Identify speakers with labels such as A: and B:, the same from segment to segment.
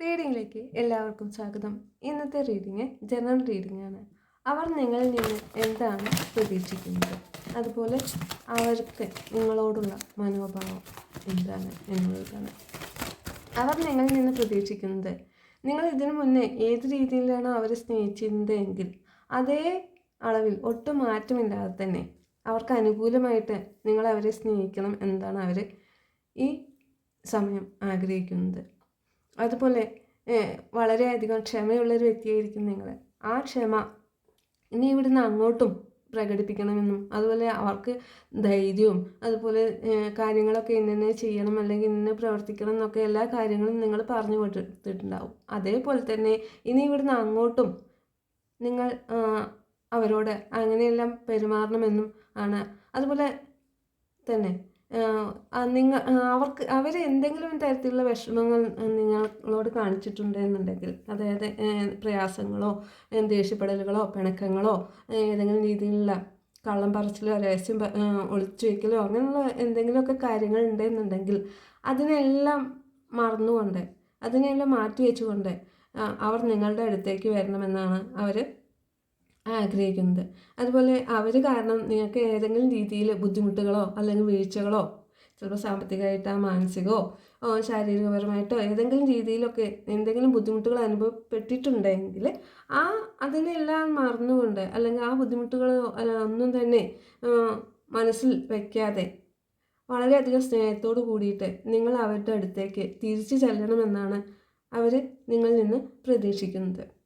A: റീഡിങ്ങിലേക്ക് എല്ലാവർക്കും സ്വാഗതം. ഇന്നത്തെ റീഡിങ് ജനറൽ റീഡിംഗ് ആണ് അവർ നിങ്ങളിൽ നിന്ന് എന്താണ് പ്രതീക്ഷിക്കുന്നത്? അതുപോലെ അവർക്ക് നിങ്ങളോടുള്ള മനോഭാവം എന്താണ് എന്നുള്ളതാണ്. അവർ നിങ്ങളിൽ നിന്ന് പ്രതീക്ഷിക്കുന്നത് നിങ്ങൾ ഇതിനു മുന്നേ ഏത് രീതിയിലാണ് അവരെ സ്നേഹിച്ചിരുന്നത് എങ്കിൽ അതേ അളവിൽ ഒട്ടും മാറ്റമില്ലാതെ തന്നെ അവർക്ക് അനുകൂലമായിട്ട് നിങ്ങൾ അവരെ സ്നേഹിക്കണം എന്നതാണ് അവർ ഈ സമയം ആഗ്രഹിക്കുന്നത്. അതുപോലെ വളരെയധികം ക്ഷമയുള്ളൊരു വ്യക്തിയായിരിക്കും നിങ്ങൾ ആ ക്ഷമ ഇനി ഇവിടുന്ന് അങ്ങോട്ടും പ്രകടിപ്പിക്കണമെന്നും അതുപോലെ അവർക്ക് ധൈര്യവും അതുപോലെ കാര്യങ്ങളൊക്കെ ഇന്നെ ചെയ്യണം അല്ലെങ്കിൽ ഇന്നെ പ്രവർത്തിക്കണം എന്നൊക്കെ എല്ലാ കാര്യങ്ങളും നിങ്ങൾ പറഞ്ഞു കൊടുത്തിട്ടുണ്ടാവും. അതേപോലെ തന്നെ ഇനി ഇവിടുന്ന് അങ്ങോട്ടും നിങ്ങൾ അവരോട് അങ്ങനെയെല്ലാം പെരുമാറണമെന്നും ആണ്. അതുപോലെ തന്നെ നിങ്ങൾ അവർക്ക് അവർ എന്തെങ്കിലും തരത്തിലുള്ള വിഷമങ്ങൾ നിങ്ങളോട് കാണിച്ചിട്ടുണ്ട് എന്നുണ്ടെങ്കിൽ അതായത് പ്രയാസങ്ങളോ ദേഷ്യപ്പെടലുകളോ പിണക്കങ്ങളോ ഏതെങ്കിലും രീതിയിലുള്ള കള്ളം പറച്ചിലോ രഹസ്യം ഒളിച്ചു വയ്ക്കലോ അങ്ങനെയുള്ള എന്തെങ്കിലുമൊക്കെ കാര്യങ്ങൾ ഉണ്ടെന്നുണ്ടെങ്കിൽ അതിനെല്ലാം മറന്നുകൊണ്ട് അതിനെല്ലാം മാറ്റി വെച്ചുകൊണ്ട് അവർ നിങ്ങളുടെ അടുത്തേക്ക് വരണമെന്നാണ് അവർ ആഗ്രഹിക്കുന്നത്. അതുപോലെ അവർ കാരണം നിങ്ങൾക്ക് ഏതെങ്കിലും രീതിയിൽ ബുദ്ധിമുട്ടുകളോ അല്ലെങ്കിൽ വീഴ്ചകളോ ചിലപ്പോൾ സാമ്പത്തികമായിട്ടോ മാനസികമോ ശാരീരികപരമായിട്ടോ ഏതെങ്കിലും രീതിയിലൊക്കെ എന്തെങ്കിലും ബുദ്ധിമുട്ടുകൾ അനുഭവപ്പെട്ടിട്ടുണ്ടെങ്കിൽ ആ അതിനെല്ലാം മറന്നുകൊണ്ട് അല്ലെങ്കിൽ ആ ബുദ്ധിമുട്ടുകൾ ഒന്നും തന്നെ മനസ്സിൽ വയ്ക്കാതെ വളരെയധികം സ്നേഹത്തോട് കൂടിയിട്ട് നിങ്ങൾ അവരുടെ അടുത്തേക്ക് തിരിച്ചു ചെല്ലണമെന്നാണ് അവർ നിങ്ങളിൽ നിന്ന് പ്രതീക്ഷിക്കുന്നത്.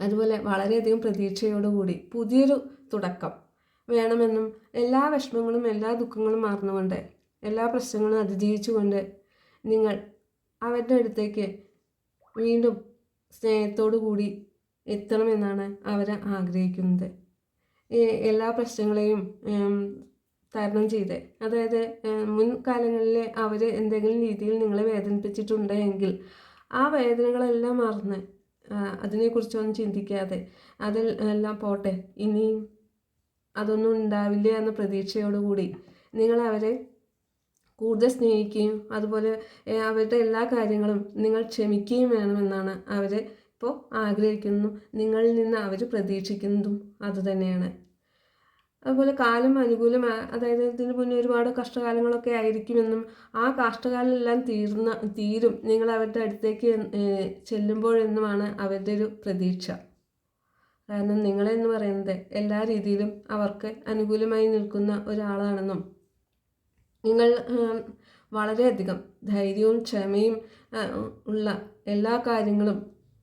A: അതുപോലെ വളരെയധികം പ്രതീക്ഷയോടുകൂടി പുതിയൊരു തുടക്കം വേണമെന്നും എല്ലാ വിഷമങ്ങളും എല്ലാ ദുഃഖങ്ങളും മറന്നുകൊണ്ട് എല്ലാ പ്രശ്നങ്ങളും അതിജീവിച്ചുകൊണ്ട് നിങ്ങൾ അവരുടെ അടുത്തേക്ക് വീണ്ടും സ്നേഹത്തോടു കൂടി എത്തണമെന്നാണ് അവർ ആഗ്രഹിക്കുന്നത്. എല്ലാ പ്രശ്നങ്ങളെയും തരണം ചെയ്ത് അതായത് മുൻകാലങ്ങളിൽ അവർ എന്തെങ്കിലും രീതിയിൽ നിങ്ങളെ വേദനിപ്പിച്ചിട്ടുണ്ടെങ്കിൽ ആ വേദനകളെല്ലാം മറന്ന് അതിനെക്കുറിച്ചൊന്നും ചിന്തിക്കാതെ അതിൽ എല്ലാം പോട്ടെ ഇനിയും അതൊന്നും ഉണ്ടാവില്ല എന്ന പ്രതീക്ഷയോടുകൂടി നിങ്ങൾ അവരെ കൂടുതൽ സ്നേഹിക്കുകയും അതുപോലെ അവരുടെ എല്ലാ കാര്യങ്ങളും നിങ്ങൾ ക്ഷമിക്കുകയും വേണമെന്നാണ് അവരെ ഇപ്പോൾ ആഗ്രഹിക്കുന്നതും നിങ്ങളിൽ നിന്ന് അവർ പ്രതീക്ഷിക്കുന്നതും അതുതന്നെയാണ് അതുപോലെ കാലം അനുകൂലം അതായത് ഇതിന് മുന്നേ ഒരുപാട് കഷ്ടകാലങ്ങളൊക്കെ ആയിരിക്കുമെന്നും ആ കഷ്ടകാലമെല്ലാം തീർന്ന തീരും നിങ്ങൾ അവരുടെ അടുത്തേക്ക് ചെല്ലുമ്പോഴെന്നുമാണ് അവരുടെ ഒരു പ്രതീക്ഷ. കാരണം നിങ്ങളെന്ന് പറയുന്നത് എല്ലാ രീതിയിലും അവർക്ക് അനുകൂലമായി നിൽക്കുന്ന ഒരാളാണെന്നും നിങ്ങൾ വളരെയധികം ധൈര്യവും ക്ഷമയും ഉള്ള എല്ലാ കാര്യങ്ങളും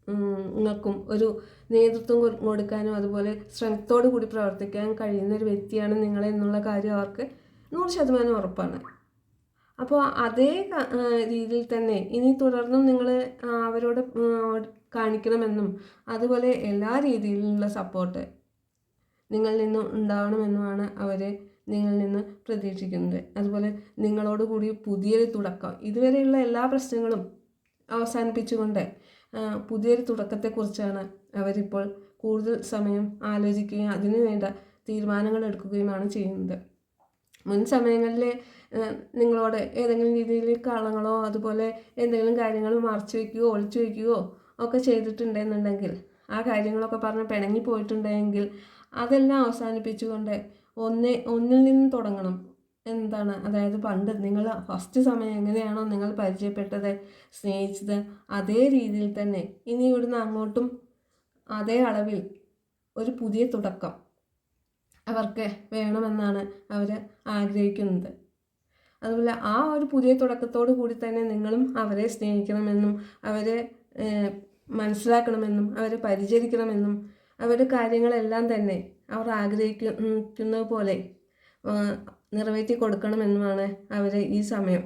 A: നിങ്ങൾക്കും ഒരു നേതൃത്വം കൊടുക്കാനും അതുപോലെ സ്ട്രെങ്ത്തോടു കൂടി പ്രവർത്തിക്കാൻ കഴിയുന്ന ഒരു വ്യക്തിയാണ് നിങ്ങൾ എന്നുള്ള കാര്യം അവർക്ക് നൂറ് ശതമാനം ഉറപ്പാണ്. അപ്പോൾ അതേ രീതിയിൽ തന്നെ ഇനി തുടർന്നും നിങ്ങൾ അവരോട് കാണിക്കണമെന്നും അതുപോലെ എല്ലാ രീതിയിലുള്ള സപ്പോർട്ട് നിങ്ങളിൽ നിന്ന് ഉണ്ടാവണമെന്നുമാണ് അവർ നിങ്ങളിൽ നിന്ന് പ്രതീക്ഷിക്കുന്നത്. അതുപോലെ നിങ്ങളോട് കൂടി പുതിയൊരു തുടക്കം. ഇതുവരെയുള്ള എല്ലാ പ്രശ്നങ്ങളും അവസാനിപ്പിച്ചുകൊണ്ട് പുതിയൊരു തുടക്കത്തെക്കുറിച്ചാണ് അവരിപ്പോൾ കൂടുതൽ സമയം ആലോചിക്കുകയും അതിനു വേണ്ട തീരുമാനങ്ങൾ എടുക്കുകയുമാണ് ചെയ്യുന്നത്. മുൻ സമയങ്ങളിൽ നിങ്ങളോട് ഏതെങ്കിലും രീതിയിൽ കളങ്ങളോ അതുപോലെ എന്തെങ്കിലും കാര്യങ്ങൾ മറച്ചു വയ്ക്കുകയോ ഒളിച്ചു വയ്ക്കുകയോ ഒക്കെ ചെയ്തിട്ടുണ്ടെന്നുണ്ടെങ്കിൽ ആ കാര്യങ്ങളൊക്കെ പറഞ്ഞ് പിണങ്ങി പോയിട്ടുണ്ടെങ്കിൽ അതെല്ലാം അവസാനിപ്പിച്ചുകൊണ്ട് ഒന്നേ ഒന്നിൽ നിന്ന് തുടങ്ങണം. എന്താണ്? അതായത് പണ്ട് നിങ്ങൾ ഫസ്റ്റ് സമയം എങ്ങനെയാണോ നിങ്ങൾ പരിചയപ്പെട്ടത് സ്നേഹിച്ചത് അതേ രീതിയിൽ തന്നെ ഇനി ഇവിടുന്ന് അങ്ങോട്ടും അതേ അളവിൽ ഒരു പുതിയ തുടക്കം അവർക്ക് വേണമെന്നാണ് അവർ ആഗ്രഹിക്കുന്നത്. അതുപോലെ ആ ഒരു പുതിയ തുടക്കത്തോടു കൂടി തന്നെ നിങ്ങളും അവരെ സ്നേഹിക്കണമെന്നും അവരെ മനസ്സിലാക്കണമെന്നും അവരെ പരിചരിക്കണമെന്നും അവരുടെ കാര്യങ്ങളെല്ലാം തന്നെ അവർ ആഗ്രഹിക്കുന്നത് പോലെ നിറവേറ്റി കൊടുക്കണമെന്നുമാണ് അവർ ഈ സമയം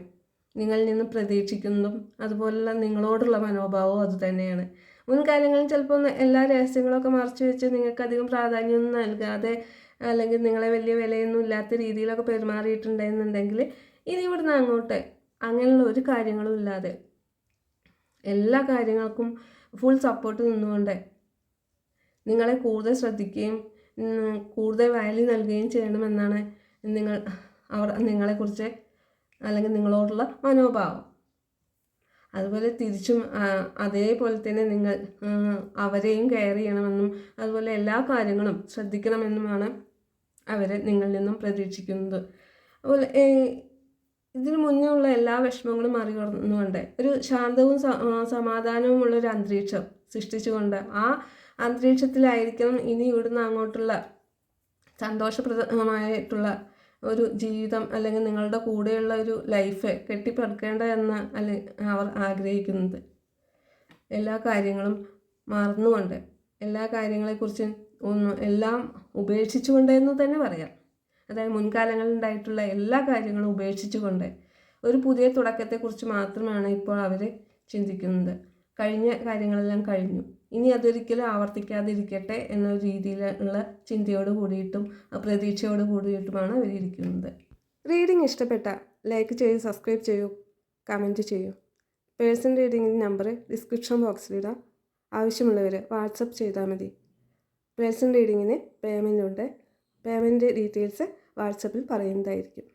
A: നിങ്ങളിൽ നിന്ന് പ്രതീക്ഷിക്കുന്നതും അതുപോലുള്ള നിങ്ങളോടുള്ള മനോഭാവവും അതുതന്നെയാണ് മുൻകാലങ്ങളിൽ ചിലപ്പോൾ എല്ലാ രഹസ്യങ്ങളൊക്കെ മറച്ചു വെച്ച് നിങ്ങൾക്ക് അധികം പ്രാധാന്യമൊന്നും നൽകാതെ അല്ലെങ്കിൽ നിങ്ങളെ വലിയ വിലയൊന്നും ഇല്ലാത്ത രീതിയിലൊക്കെ പെരുമാറിയിട്ടുണ്ടെന്നുണ്ടെങ്കിൽ ഇനി ഇവിടുന്ന് അങ്ങോട്ട് അങ്ങനെയുള്ള ഒരു കാര്യങ്ങളും ഇല്ലാതെ എല്ലാ കാര്യങ്ങൾക്കും ഫുൾ സപ്പോർട്ട് നിന്നുകൊണ്ട് നിങ്ങളെ കൂടുതൽ ശ്രദ്ധിക്കുകയും കൂടുതൽ വാല്യൂ നൽകുകയും ചെയ്യണമെന്നാണ് നിങ്ങൾ അവർ നിങ്ങളെക്കുറിച്ച് അല്ലെങ്കിൽ നിങ്ങളോടുള്ള മനോഭാവം. അതുപോലെ തിരിച്ചും അതേപോലെ തന്നെ നിങ്ങൾ അവരെയും കെയർ ചെയ്യണമെന്നും അതുപോലെ എല്ലാ കാര്യങ്ങളും ശ്രദ്ധിക്കണമെന്നുമാണ് അവരെ നിങ്ങളിൽ നിന്നും പ്രതീക്ഷിക്കുന്നത്. അതുപോലെ ഇതിന് മുന്നേ ഉള്ള എല്ലാ വിഷമങ്ങളും മറികടന്നുകൊണ്ട് ഒരു ശാന്തവും സമാധാനവുമുള്ള ഒരു അന്തരീക്ഷം സൃഷ്ടിച്ചുകൊണ്ട് ആ അന്തരീക്ഷത്തിലായിരിക്കണം ഇനി ഇവിടുന്ന് അങ്ങോട്ടുള്ള സന്തോഷപ്രദമായിട്ടുള്ള ഒരു ജീവിതം അല്ലെങ്കിൽ നിങ്ങളുടെ കൂടെയുള്ള ഒരു ലൈഫ് കെട്ടിപ്പടുക്കേണ്ട എന്ന് അല്ലെ അവർ ആഗ്രഹിക്കുന്നത്. എല്ലാ കാര്യങ്ങളും മറന്നുകൊണ്ട് എല്ലാ കാര്യങ്ങളെക്കുറിച്ചും ഒന്നും എല്ലാം ഉപേക്ഷിച്ചുകൊണ്ട് എന്ന് തന്നെ പറയാം. അതായത് മുൻകാലങ്ങളിൽ ഉണ്ടായിട്ടുള്ള എല്ലാ കാര്യങ്ങളും ഉപേക്ഷിച്ചുകൊണ്ട് ഒരു പുതിയ തുടക്കത്തെക്കുറിച്ച് മാത്രമാണ് ഇപ്പോൾ അവർ ചിന്തിക്കുന്നത്. കഴിഞ്ഞ കാര്യങ്ങളെല്ലാം കഴിഞ്ഞു. ഇനി അതൊരിക്കലും ആവർത്തിക്കാതിരിക്കട്ടെ എന്ന രീതിയിലുള്ള ചിന്തയോട് കൂടിയിട്ടും പ്രതീക്ഷയോട് കൂടിയിട്ടുമാണ് അവരിയ്ക്കുന്നത് റീഡിംഗ് ഇഷ്ടപ്പെട്ട ലൈക്ക് ചെയ്യൂ സബ്സ്ക്രൈബ് ചെയ്യൂ കമന്റ് ചെയ്യൂ. പേഴ്സൺ റീഡിങ്ങിന്റെ നമ്പർ ഡിസ്ക്രിപ്ഷൻ ബോക്സിലിടാം ആവശ്യമുള്ളവർ വാട്സപ്പ് ചെയ്താൽ മതി. പേഴ്സൺ റീഡിങ്ങിന് പേയ്മെന്റ് ഉണ്ട്. പേയ്മെന്റ് ഡീറ്റെയിൽസ് വാട്സപ്പിൽ പറയുന്നതായിരിക്കും.